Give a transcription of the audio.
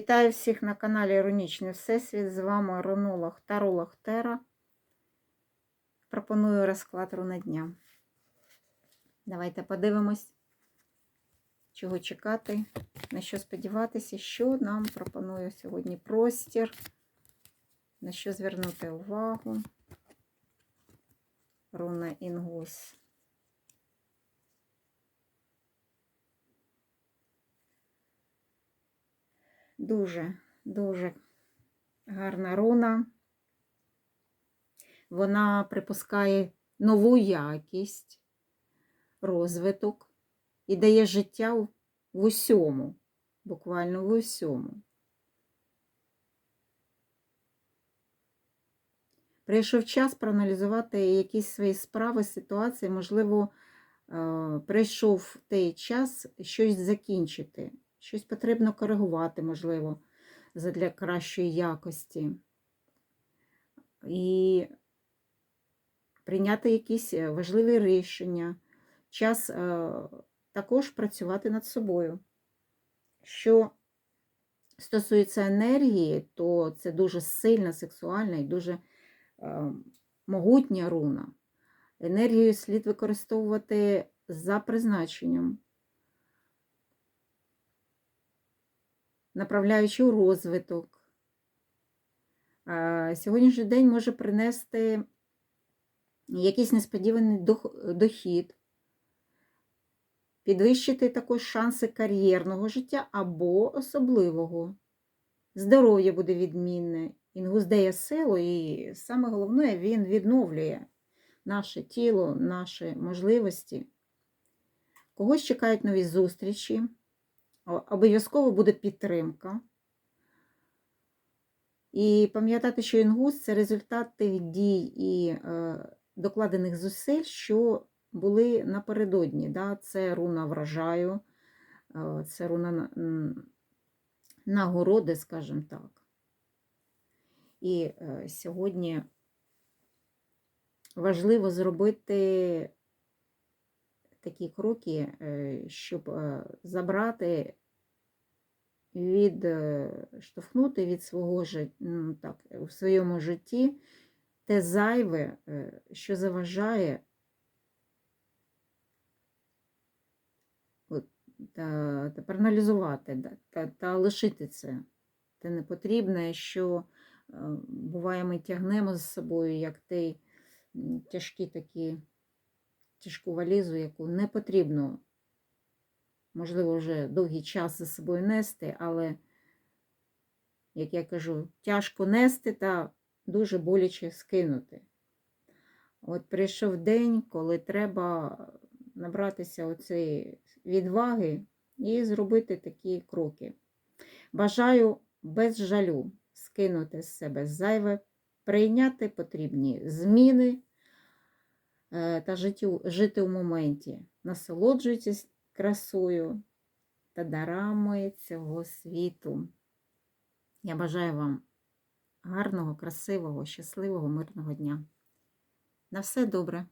Вітаю всіх на каналі Іронічний Всесвіт. З вами Ронолог Таролог Тера. Пропоную розклад руна дня. Давайте подивимось, чого чекати, на що сподіватися, що нам пропонує сьогодні простір, на що звернути увагу. Руна Інгус. Дуже, дуже гарна руна. Вона припускає нову якість, розвиток і дає життя в в усьому, буквально в усьому. Прийшов час проаналізувати якісь свої справи, ситуації, можливо, е, прийшов той час щось закінчити. Щось потрібно коригувати, можливо, для кращої якості. І прийняти якісь е, важливі рішення. Час е, також працювати над собою. Що стосується енергії, то це дуже сильна, сексуальна і дуже е, могутня руна. Енергію слід використовувати за призначенням. Направляючи у розвиток. Сьогоднішній день може принести якийсь несподіваний дохід, підвищити також шанси кар'єрного життя або особливого. Здоров'я буде відмінне, інгус дає силу, і саме головне, він відновлює наше тіло, наші можливості. Когось чекають нові зустрічі обов'язково буде підтримка. І пам'ятати, що інгус це результат тих дій і е, докладених зусиль, що були напередодні. Да? Це руна врожаю, е, це руна нагороди, скажімо так. І е, сьогодні важливо зробити такі кроки, щоб забрати від, е, від свого ну, так, в своєму житті те зайве, що заважає та, та проаналізувати, та, та лишити це. Те непотрібне, що буває, ми тягнемо з собою, як той тяжкі такі тяжку валізу, яку не потрібно, можливо, вже довгий час за собою нести, але, як я кажу, тяжко нести та дуже боляче скинути. От прийшов день, коли треба набратися оцієї відваги і зробити такі кроки. Бажаю без жалю скинути з себе зайве, прийняти потрібні зміни. Е, та жити у моменті. Насолоджуйтесь красою та дарами цього світу. Я бажаю вам гарного, красивого, щасливого, мирного дня. На все добре!